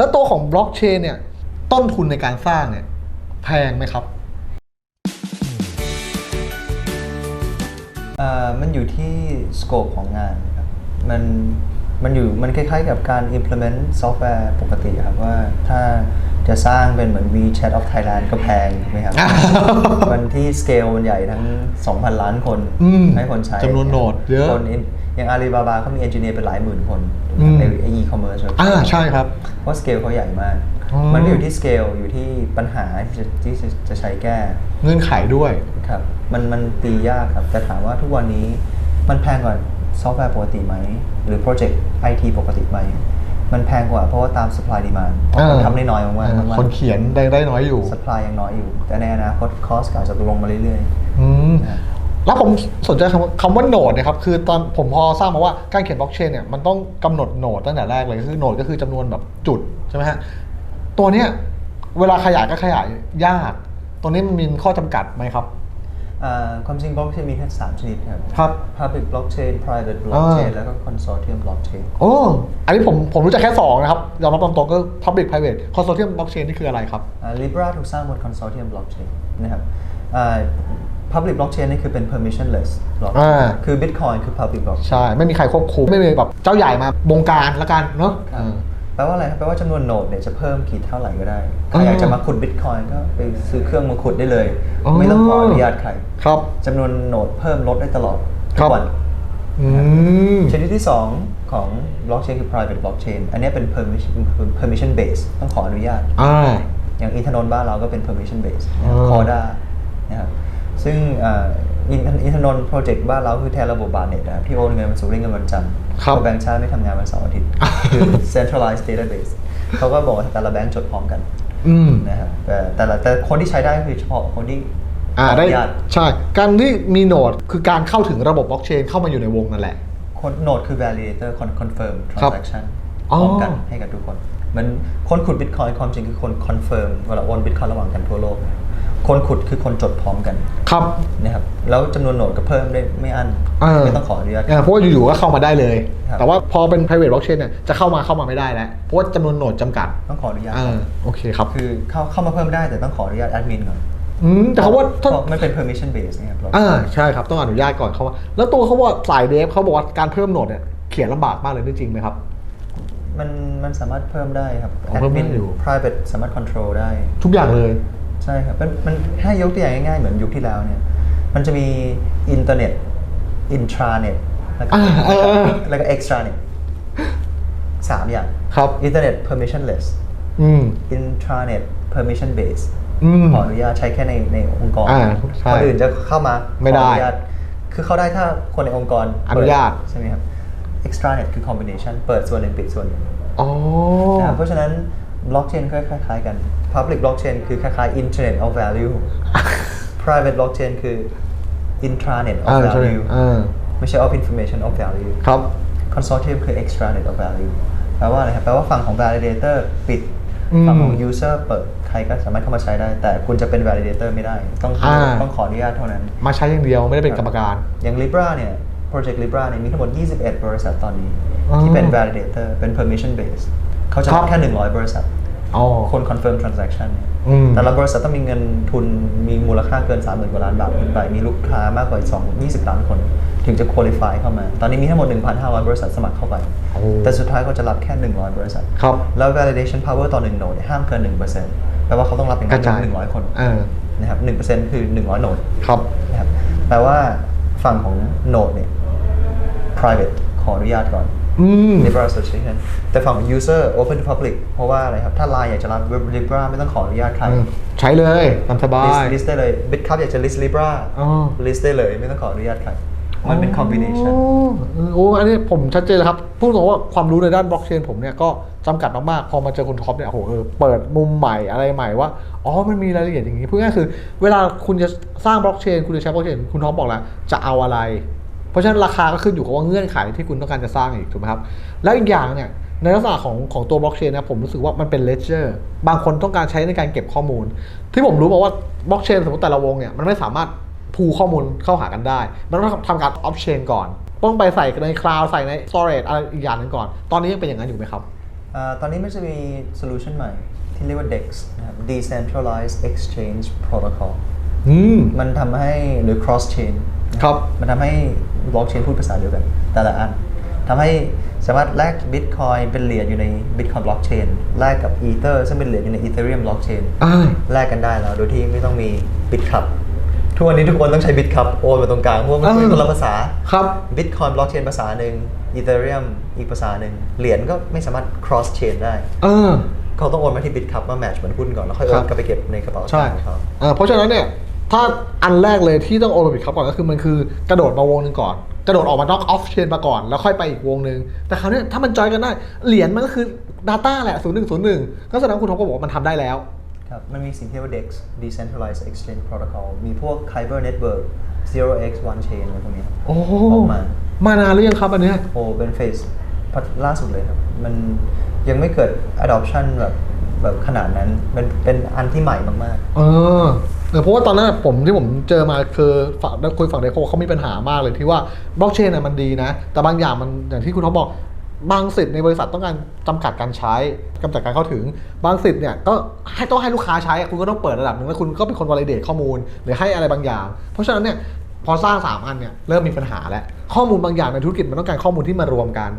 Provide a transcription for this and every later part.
แล้วตัวของบล็อกเชนเนี่ยต้นทุนในการสร้างเนี่ยแพงไหมครับเอ่อมันอยู่ที่ scope ของงานครับ มัน มันอยู่มันคล้ายๆกับการ implement ซอฟต์แวร์ปกติครับว่าถ้าจะสร้างเป็นเหมือน WeChat of Thailand ก็แพงถูกไหมครับ มันที่ scale มันใหญ่ทั้ง 2,000 ล้านคนอืมให้คนใช้จำนวนโหนดเยอะคนอย่างอาลีบาบาเขามี engineer เป็นหลายหมื่นคนอืมใน e-commerce อ่าใช่ครับ เพราะ scale เขาใหญ่มากอ๋อมันก็อยู่ที่ scale อยู่ที่ปัญหาที่จะที่จะจะใช้แก้ เงื่อนไขด้วยครับ มันมันตียากครับแต่ถามว่าทุกวันนี้มันแพงกว่า ซอฟต์แวร์ปกติไหม หรือโปรเจกต์ไอทีปกติไหม มันแพงกว่าเพราะว่าตาม supply demand เพราะคนอ่าทำได้น้อยมากๆอ่ามากคนเขียนได้ได้น้อยอยู่ๆ supply ยังน้อยอยู่ แต่ในอนาคต cost ก็อาจจะลงมาเรื่อยอืมนะแล้วผมสนใจคำว่าคำว่าโหนดเนี่ยครับคือตอนผมพอทราบมาว่าการเขียนบล็อกเชนเนี่ยมันต้องกำหนดโหนดตั้งแต่แรกเลยคือโหนดก็คือจำนวนแบบจุดใช่ไหมฮะตัวเนี้ยเวลาขยายก็ขยายยาก ตัวนี้มันมีข้อจำกัดไหมครับๆอ่า ความจริง blockchain มีแค่3ชนิดครับครับ public blockchain private blockchain อ่าแล้วก็ consortium blockchain โอ้อันนี้ผมผมรู้จักแค่สองนะครับยอมรับตามตรงก็ public private consortium blockchain นี่คืออะไรครับอ่า Libra ถูกสร้างบน consortium blockchain นะครับอ่า public blockchain นี่คือเป็น permissionless blockchain อ่าคือ Bitcoin คือ public blockchain ใช่ ไม่มีใครควบคุม ไม่มีแบบเจ้าใหญ่มาบงการละกันเนาะครับ แปลว่าอะไรครับแปลว่าจำนวนโหนดเนี่ยจะเพิ่มกี่เท่าไหร่ก็ได้ใคอ๋รออยากจะมาขุดบิตคอยน์ก็ไปซื้อเครื่องมาขุดได้เลยอ๋อไม่ต้องขออนุญาตใครครับจำนวนโหนดเพิ่มลดได้ตลอดคทุรับกวันอืมชนิดที่ 2 ของ blockchain คือ private blockchain อันเนี้ยเป็น permission permission based ต้องขออนุญาตอ่าอย่างอินทนนท์บ้านเราก็เป็น permission based อ๋อ CODA นะครับซึ่งอ่าอินอินทนนท์โปรเจกต์บ้านเราคือแทนระบบบาร์เน็ตนะครับที่โอนเงินมาสู่เล่นเงินวันจันทร์ ครับเพาะแบงก์ชาติไม่ทำงานวันเสาร์อาทิตย์คือ centralized database เขาก็บอกว่าแต่ละแบงก์จดพร้อมกันอืมนะครับแต่แต่ละแต่คนที่ใช้ได้ก็คือเฉพาะคนที่อ่าขอได้นุญาตใช่การที่มีโหนดคือการเข้าถึงระบบบล็อกเชนเข้ามาอยู่ในวงนั่นแหละคนโนดคือ validator คน confirm ครับ transaction พอ๋อร้อมกันให้กับทุกคน มันคนขุด bitcoin ความจริงคือคน confirm เวลาโอน bitcoin ระหว่างกันทั่วโลก คนขุดคือคนจดพร้อมกันครับนะครับแล้วจำนวนโหนดก็เพิ่มได้ไม่อั้นเออ ไม่ต้องขออนุญาต อ่าเพราะว่าอยู่ๆก็เข้ามาได้เลย ครับ แต่ว่าพอเป็น private blockchain เนี่ยจะเข้ามาเข้ามาไม่ได้แล้วเพราะว่าจำนวนโหนดจำกัดต้องขออนุญาตอ่าโอเคครับคือเข้าเข้ามาเพิ่มได้แต่ต้องขออนุญาตแอดมินก่อนอืมแต่เขาว่าเพถ้า ราะมันเป็น permission based นะครับอ่าใช่ครับ ต้องอนุญาตก่อนเขาว่า แล้วตัวเขาว่าสายเดฟเขาบอกว่าการเพิ่มโหนดเนี่ยเขียนลำบากมากเลยนี่จริงไหมครับ มันมันสามารถเพิ่มได้ครับ อ๋อเพิ่มได้อยู่ private สามารถ control ได้ ทุกอย่างเลย ใช่ครับมันมันให้ยกตัวอย่างง่ายๆ เหมือนยุคที่แล้วเนี่ย มันจะมีอินเทอร์เน็ตอินทราเน็ตแล้วก็อ่าเออเออแล้วก็เอ็กซ์ตราเน็ตสามอย่างครับ อินเทอร์เน็ต permissionless อืมอินทราเน็ต permission based อืม ขออนุญาตใช้แค่ในในองค์กรอ่าใช่คนอื่นจะเข้ามาไม่ได้ขออนุญาตคือเข้าได้ถ้าคนในองค์กรอนุญาต เปิดใช่ไหมครับ extranet คือ combination เปิดส่วนหนึ่งปิดส่วนหนึ่งอ๋อ นะครับเพราะฉะนั้น blockchain ก็คล้ายๆกัน public blockchain คือคล้ายๆ internet of value private blockchain คือ intranet of อ่าใช่ value อ่า ไม่ใช่ of information of value ครับ consortium คือ extranet of value แปลว่าอะไรครับ แปลว่าฝั่งของ validator ปิด อืมฝั่งของ user เปิด ใครก็สามารถเข้ามาใช้ได้ แต่คุณจะเป็น validator ไม่ได้ ต้องอ่า ต้องขออนุญาตเท่านั้น มาใช้อย่างเดียวไม่ได้เป็นกรรมการ อย่าง Libra เนี่ย Project Libra เนี่ยมีทั้งหมด 21 บริษัทตอนนี้ อ๋อ ที่เป็น validator เป็น permission based เขาจะครัรับบแค่ 100 บริษัท อ๋อ คน confirm transaction เนี่ยอืม แต่ละบริษัทต้องมีเงินทุนมีมูลค่าเกิน 30,000กว่าล้านบาทขึ้นไปมีลูกค้ามากกว่า2 20 ล้านคน ถึงจะ qualify เข้ามา ตอนนี้มีทั้งหมด 1,500 บริษัทสมัครเข้าไป โอ้แต่สุดท้ายเขาจะรับแค่ 100 บริษัท ครับ แล้ว validation power ต่อ1โหนดเนี่ยห้ามเกิน1%แปลว่าเขาต้องรับอย่างกน้ระจายอย100 คนเออนะครับ1%คือ 100โหนด ครับ นะครับแปลว่าฝั่งของโหนดเนี่ย private ขออนุญาตก่อน อืม Libra Association แต่ฝั่งของ user open to public เพราะว่าอะไรครับ ถ้า Line อยากจะรับ Libra ไม่ต้องขออนุญาตใคร อืมใช้เลยตามสบาย list list ได้เลย Bitcup อยากจะ list Libra อ๋อ list ได้เลยไม่ต้องขออนุญาตใคร มันเป็น combination โอ้โอ้อันนี้ผมชัดเจนเลยครับ พูดตรงว่าความรู้ในด้านบล็อกเชนผมเนี่ยก็จำกัดมากๆ พอมาเจอคุณท็อปเนี่ยโอ้โหเออเปิดมุมใหม่อะไรใหม่ว่า อ๋อ มันมีรายละเอียดอย่างนี้พูดง่ายๆคือ เวลาคุณจะสร้างบล็อกเชน คุณจะใช้บล็อกเชน คุณท็อปบอกแล้วจะเอาอะไร เพราะฉะนั้นราคาก็ขึ้นอยู่กับว่าเงื่อนไขที่คุณต้องการจะสร้างอีกถูกไหมครับ แล้วอีกอย่างเนี่ยในลักษณะของของตัวบล็อกเชนนะผมรู้สึกว่ามันเป็นเลเจอร์บางคนต้องการใช้ในการเก็บข้อมูล ที่ผมรู้มาว่าบล็อกเชนสมมติแต่ละวงเนี่ยมันไม่สามารถพูข้อมูลเข้าหากันได้ มันต้องทำการออฟเชนก่อน ต้องไปใส่ในคลาวด์ใส่ใน storage อะไรอีกอย่างนึงก่อน ตอนนี้ยังเป็นอย่างนั้นอยู่ไหมครับอตอนนี้มันจะมีโซลูชันใหม่ที่เรียกว่า DEX นะครับ Decentralized Exchange Protocol มมันทำให้หรือ cross chain ครับ มันทำให้บล็อกเชนพูดภาษาเดียวกัน แต่ละอันทำให้สามารถแลกบิตคอยเป็นเหรียญอยู่ในบิตคอยบล็อกเชนแลกกับอีเ r ซึ่งเป็นเหรียญอยู่ในอีเ e เรียมบล็อกเชนอ่า แลกกันได้แล้ว โดยที่ไม่ต้องมีบิตคับทุกวันนี้ทุกคนต้องใช้บิตคับโอนมาตรงกลางเพราะว่ามันอ่าเป็นคนละภาษาครับ บิตคอยบล็อกเชนภาษาหนึ่งอีเ e เรียมอีกภาษาหนึ่งเหรียญก็ไม่สามารถ cross chain ได้ เออ เขาต้องโอนมาที่บิตคับมาแมทช์เหมือนหุ้นก่อนแล้วค่อยโอครันบ กลับไปเก็บในกระเป๋าใช่ตังค์ของเขาเออเพราะฉะนั้นเนี่ย ถ้าอันแรกเลยที่ต้องโอลิมปิกครับก่อนก็คือมันคือกระโดดมาวงหนึ่งก่อน กระโดดออกมานอกออฟเชนมาก่อน แล้วค่อยไปอีกวงหนึ่งแต่คราวเนี้ยถ้ามันจอยกันได้ เหรียญมันก็คือ Data แหละ 0101 ก็แสดงว่าคุณทอมก็บอกว่ามันทำได้แล้ว ครับมันมีสิ่งที่เรียกว่า DEX Decentralized Exchange Protocol มีพวก Kyber Network Zero X One Chain อะไรพวกนี้ครับโอ้ออกมา มานานหรือยังครับอันเนี้ย โอ้เป็นเฟสล่าสุดเลยครับ มันยังไม่เกิด adoption แบบ แบบขนาดนั้นเป็นเป็นอันที่ใหม่มากเออเออเพราะว่าตอนนั้นผมที่ผมเจอมาคือฝั่งได้คุยฝั่งเดโคเขามีปัญหามากเลยที่ว่าบล็อกเชนน่ะมันดีนะ แต่บางอย่างมันอย่างที่คุณท็อปบอกบางสิทธิ์ในบริษัทต้องการจำกัดการใช้จำกัดการเข้าถึง บางสิทธิ์เนี่ยก็ให้ต้องให้ลูกค้าใช้อะคุณก็ต้องเปิดระดับหนึ่งแล้วคุณก็เป็นคนวอล i เดตข้อมูลหรือให้อะไรบางอย่าง เพราะฉะนั้นเนี่ยพอสร้าง3อันเนี่ยเริ่มมีปัญหาแล้วข้อมูลบางอย่างในธุรกิจมันต้องการข้อมูลที่มารวมกัน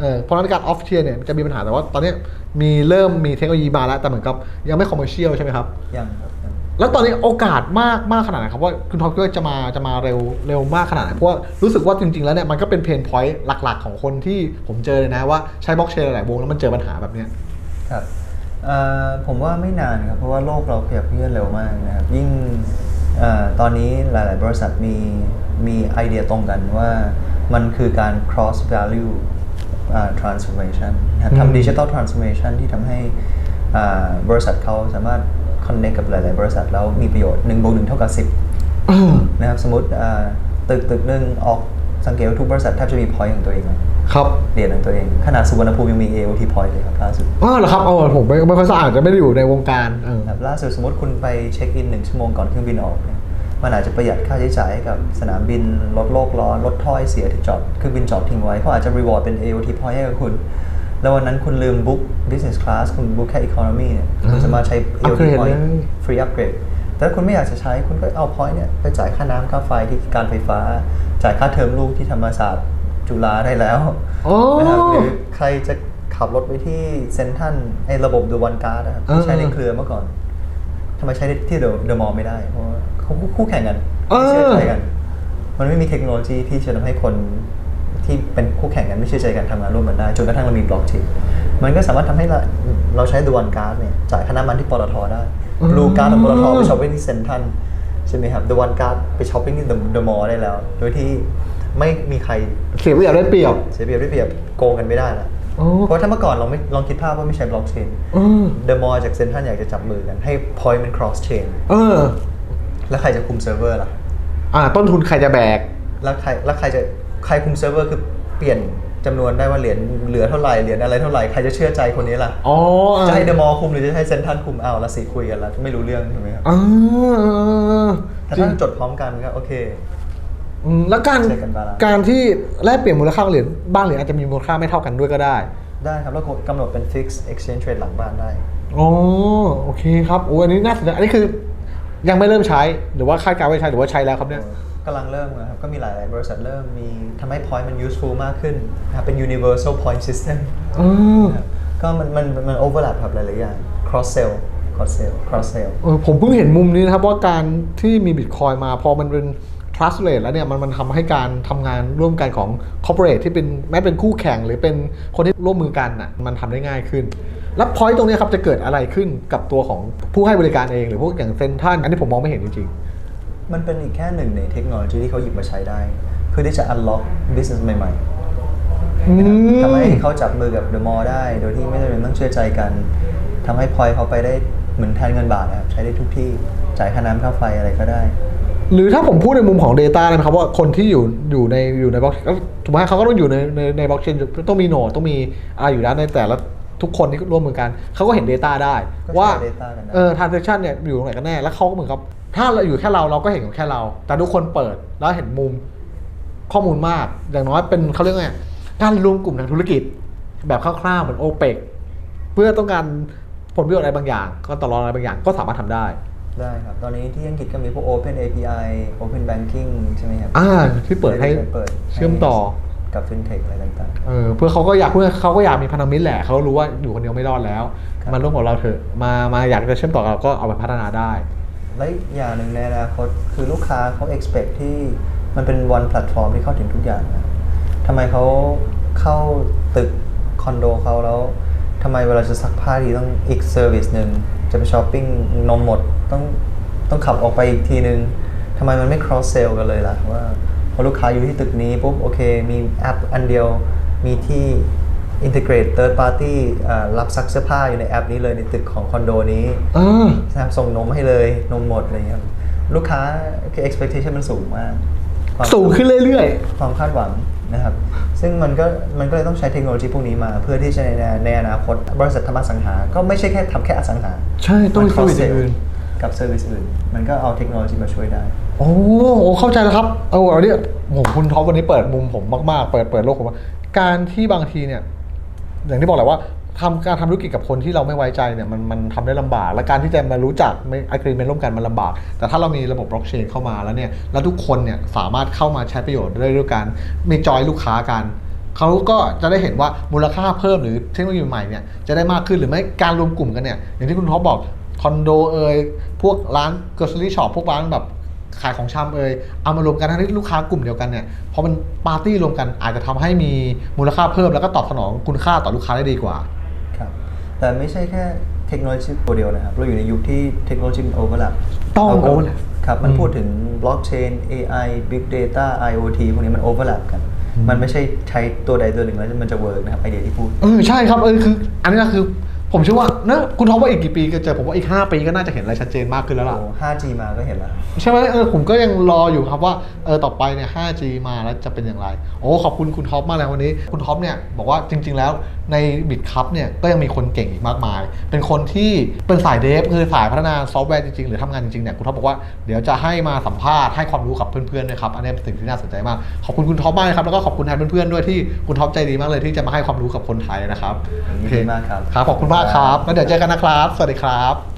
เออเพราะฉะนั้นการออฟเชียเนี่ยจะมีปัญหาแต่ว่าตอนเนี้ยมีเริ่มมีเทคโนโลยีมาแล้วแต่เหมือนกับยังไม่คอมเมอร์เชียลใช่ไหมครับๆยังครับยังแล้วตอนนี้โอกาสมากมากขนาดไหนครับว่าคุณท็อปคิดว่าจะมาจะมาเร็วเร็วมากขนาดไหนเพราะว่ารู้สึกว่าจริง ๆ แล้วเนี่ยมันก็เป็นเพนพอยต์หลัก ๆ ของคนที่ผมเจอเลยนะว่าใช้บล็อกเชนหลายๆวงแล้วมันเจอปัญหาแบบเนี้ยครับเอ่อผมว่าไม่นานครับเพราะว่าโลกเราขยับเคลื่อนเร็วมากนะครับยิ่งเออตอนนี้หลาย ๆ บริษัทมีมีไอเดียตรงกันว่ามันคือการ cross value อ่า transformation นะครับอืมทำ digital transformation ที่ทำให้อ่าบริษัทเขาสามารถ connect กับหลาย ๆ บริษัทแล้วมีประโยชน์1บวก1เท่ากับ10เออนะครับสมมติอ่าตึกตึกหนึ่งออกสังเกตว่าทุกบริษัทแทบจะมี point ของตัวเองแล้วครับเหรียญของตัวเอง ขนาดสุวรรณภูมิยังมี AOT point เลยครับล่าสุดอ๋อเหรอครับเออผมไม่ไม่ค่อยทราบอาจจะไม่ได้อยู่ในวงการเออครับล่าสุดสมมติคุณไปเช็คอินหนึ่งชั่วโมงก่อนเครื่องบินออกเนี่ย มันอาจจะประหยัดค่าใช้จ่ายให้กับสนามบินลดโลกร้อนลดถ้อยเสียที่จอดเครื่องบินจอดทิ้งไว้เขาอาจจะรีวอร์ดเป็น AOT point ให้กับคุณ แล้ววันนั้นคุณลืมบุ๊ก business class คุณบุ๊กแค่ economy เนี่ยคุณสามารถใช้ AOT Upgrade point เลยฟรีอัปเกรดแต่ถ้าคุณไม่อยากจะใช้คุณก็เอา point เนี่ยไปจ่ายค่าน้ำค่าไฟที่การไฟฟ้า จ่ายค่าเทอมลูกที่ธรรมศาสตร์จุฬาได้แล้วโอ้นะครับหรือใครจะขับรถไปที่เซนทรันไอ้ระบบดูวันการ์ดนะครับที่ใช้ในเครือเมื่อก่อน ทำไมใช้ที่เดอะเดอะมอลล์ไม่ได้เพราะว่าเขาคู่แข่งกันเออไม่เชื่อใจกัน มันไม่มีเทคโนโลยีที่จะทำให้คนที่เป็นคู่แข่งกันไม่เชื่อใจกันทำงานร่วมกันได้จนกระทั่งเรามีบล็อกเชนมันก็สามารถทำให้เราเราใช้ดวันการ์ดเนี่ยจ่ายค่าน้ำมันที่ปตทได้บลูการ์ดของปตทไปช้อปปิ้งที่เซ็นทรัลใช่ไหมครับดวันการ์ดไปช้อปปิ้งที่เดอะมอลล์ได้แล้ว โดยที่ไม่มีใครเสียเปรียบได้เปรียบเสียเปรียบได้เปรียบโกงกันไม่ได้ละ โอ้ เพราะถ้าเมื่อก่อนเราไม่ลองคิดภาพว่าไม่ใช้บล็อกเชนเออ เดอะมอลล์จากเซ็นทรัลอยากจะจับมือกันให้ point มัน cross chain เออ แล้วใครจะคุมเซิร์ฟเวอร์ล่ะ อ่า ต้นทุนใครจะแบก แล้วใครแล้วใครจะใครคุมเซิร์ฟเวอร์คือเปลี่ยนจำนวนได้ว่าเหรียญเหลือเท่าไหร่เหรียญอะไรเท่าไหร่ใครจะเชื่อใจคนนี้ล่ะ อ๋อจะให้เดอะมอลล์คุมหรือจะให้เซ็นทรัลคุมเอาละสิคุยกันแล้วไม่รู้เรื่องใช่ไหมครับ อ่าแต่จริงถ้าจดพร้อมกันก็โอเค อืมแล้วการ เช็คกัน balance การที่แลกเปลี่ยนมูลค่าของเหรียญบางเหรียญอาจจะมีมูลค่าไม่เท่ากันด้วยก็ได้ ได้ครับ แล้วกำหนดเป็น fixed exchange rate หลังบ้านได้ อ๋อโอเคครับโอ้อันนี้น่าสนใจอันนี้คือ ยังไม่เริ่มใช้หรือว่าคาดการณ์ไว้ใช้หรือว่าใช้แล้วครับเนี่ย กำลังเริ่มนะครับ ก็มีหลาย ๆ บริษัทเริ่มมีทำให้ point มัน useful มากขึ้นนะครับเป็น universal point system เออนะครับก็มันมันมัน overlap ครับหลาย ๆ อย่าง cross sell cross sell cross sell เออผมเพิ่งเห็นมุมนี้นะครับว่าการที่มีบิตคอยมาพอมันเป็น trust rate แล้วเนี่ยมันมันทำให้การทำงานร่วมกันของ corporate ที่เป็นแม้เป็นคู่แข่งหรือเป็นคนที่ร่วมมือกันน่ะมันทำได้ง่ายขึ้น แล้ว point ตรงเนี้ยครับจะเกิดอะไรขึ้นกับตัวของผู้ให้บริการเองหรือพวกอย่างเซนทันอันนี้ผมมองไม่เห็นจริงมันเป็นอีกแค่หนึ่งในเทคโนโลยีที่เขาหยิบมาใช้ได้ เพื่อที่จะ unlock business ใหม่ๆอืมๆทำให้เขาจับมือกับ the mall ได้ โดยที่ไม่จำเป็นต้องเชื่อใจกันทำให้ point เขาไปได้เหมือนแทนเงินบาทนะครับใช้ได้ทุกที่จ่ายค่าน้ำค่าไฟอะไรก็ได้ หรือถ้าผมพูดในมุมของ Data เลยนะครับว่าคนที่อยู่อยู่ในอยู่ในบล็อกถูกไหมเขาก็ต้องอยู่ในในในบล็อกเชนต้องมีโนดต้องมีอะไรอยู่ด้านในแต่ละทุกคนที่ร่วมมือกัน เขาก็เห็น Data ได้ก็แชร์ว่า data กันได้เออ transaction เนี่ยอยู่ตรงไหนกันแน่ แล้วเขาก็เหมือนกับ ถ้าเราอยู่แค่เราเราก็เห็นของแค่เรา แต่ทุกคนเปิดแล้วเห็นมุมข้อมูลมาก อย่างน้อยเป็นเขาเรียกไงการรวมกลุ่มทางธุรกิจ แบบคร่าวๆเหมือนโอเปกเพื่อต้องการผลประโยชน์อะไรบางอย่าง ก็ต่อรองอะไรบางอย่างก็สามารถทำได้ ได้ครับ ตอนนี้ที่อังกฤษก็มีพวก Open API Open Banking ใช่ไหมครับ อ่าที่เปิดให้เปิดเชื่อมต่อกับ FinTech อะไรต่างเออเพื่อเขาก็อยากเพื่อเขาก็อยากมีพันธมิตรแหละเขารู้ว่าอยู่คนเดียวไม่รอดแล้วครับมาร่วมกับเราเถอะมามาอยากจะเชื่อมต่อกับเราก็เอาไปพัฒนาได้ๆและอีกอย่างหนึ่งในอนาคตคือลูกค้าเขา expect ที่มันเป็น one platform ที่เข้าถึงทุกอย่างนะทำไมเขาเข้าตึกคอนโดเขาแล้วทำไมเวลาจะซักผ้าทีต้องอีกเซอร์วิสหนึ่งจะไปช้อปปิ้งนมหมด ต้องต้องขับออกไปอีกทีนึงทำไมมันไม่ cross sell กันเลยล่ะว่าพอลูกค้าอยู่ที่ตึกนี้ปุ๊บโอเคมีแอปอันเดียวมีที่ integrate third party อ่ารับซักเสื้อผ้าอยู่ในแอปนี้เลยในตึกของคอนโดนี้เออนะครับส่งนมให้เลยนมหมดอะไรเงี้ยครับลูกค้าคือ expectation มันสูงมากความสูงขึ้นเรื่อยความคาดหวังนะครับ ซึ่งมันก็มันก็เลยต้องใช้เทคโนโลยีพวกนี้มา เพื่อที่จะในในอนาคต บริษัททำอสังหา ก็ไม่ใช่แค่ทำแค่อสังหาๆใช่ ต้องมีนเซอร์วิส cross-sell อื่น กับเซอร์วิสอื่น มันก็เอาเทคโนโลยีมาช่วยได้ โอ้โหเข้าใจแล้วครับเอาเอวันนี้ผมคุณท็อปวันนี้เปิดมุมผมมาก ๆ เปิดเปิดโลกผมว่าการที่บางทีเนี่ย อย่างที่บอกแหละว่าทำการทำธุรกิจกับคนที่เราไม่ไว้ใจเนี่ยมันมันทำได้ลำบาก และการที่จะมารู้จักไม่อะกรีเมนร่วมกันมันลำบาก แต่ถ้าเรามีระบบบล็อกเชนเข้ามาแล้วเนี่ยแล้วทุกคนเนี่ยสามารถเข้ามาใช้ประโยชน์ได้ด้วยกันมีจอยลูกค้ากันเขาก็จะได้เห็นว่ามูลค่าเพิ่มหรือเทคโนโลยีใหม่เนี่ยจะได้มากขึ้นหรือไม่การรวมกลุ่มกันเนี่ยอย่างที่คุณท็อปบอก คอนโดเอ่ยพวกร้านเกอร์ซลี่ช็อปพวกร้านแบบขายของชำเอ่ยเอามารวมกันทั้งที่ลูกค้ากลุ่มเดียวกันเนี่ยพอมันปาร์ตี้รวมกันอาจจะทำให้มีมูลค่าเพิ่มแล้วก็ตอบสนองคุณค่าต่อลูกค้าได้ดีกว่าครับแต่ไม่ใช่แค่เทคโนโลยีตัวเดียวนะครับ เราอยู่ในยุคที่เทคโนโลยีมันโอเวอร์ลัต้อง overlap ครับ มันอืมพูดถึงบล็อกเชน AI Big Data IoT พวกนี้มันโอเวอร์ลักันอืมมันไม่ใช่ใช้ตัวใดตัวหนึ่งแล้วมันจะเวิร์กนะครับไอเดียที่พูดเออใช่ครับเออคือ อันนี้นะคือ ผมเชื่อว่าเนอะคุณท็อปว่าอีกกี่ปีก็เจอผมว่าอีก 5 ปีก็น่าจะเห็นอะไรชัดเจนมากขึ้นแล้วล่ะ โอ้ 5G มาก็เห็นแล้ว ใช่ไหมเออผมก็ยังรออยู่ครับว่าเออต่อไปเนี่ย 5G มาแล้วจะเป็นอย่างไร โอ้ขอบคุณคุณท็อปมากเลยวันนี้ คุณท็อปเนี่ยบอกว่าจริง ๆ แล้วในบิตคัพเนี่ยก็ยังมีคนเก่งอีกมากมาย เป็นคนที่เป็นสายเดฟคือสายพัฒนาซอฟต์แวร์จริงๆ หรือทำงานจริงๆเนี่ยคุณท็อปบอกว่าเดี๋ยวจะให้มาสัมภาษณ์ให้ความรู้กับเพื่อนๆด้วยครับอันนี้เป็นสิ่งที่น่าสนใจมากขอบคุณคุณท็อปมากเลยครับแล้วก็ขอบคุณแทนเพื่อนๆด้วยที่คุณท็อปใจดีมากเลยที่จะมาให้ความรู้กับคนไทยนะครับยินดีมากครับ ครับขอบคุณมากครับ แล้วเดี๋ยวเจอกันนะครับ สวัสดีครับ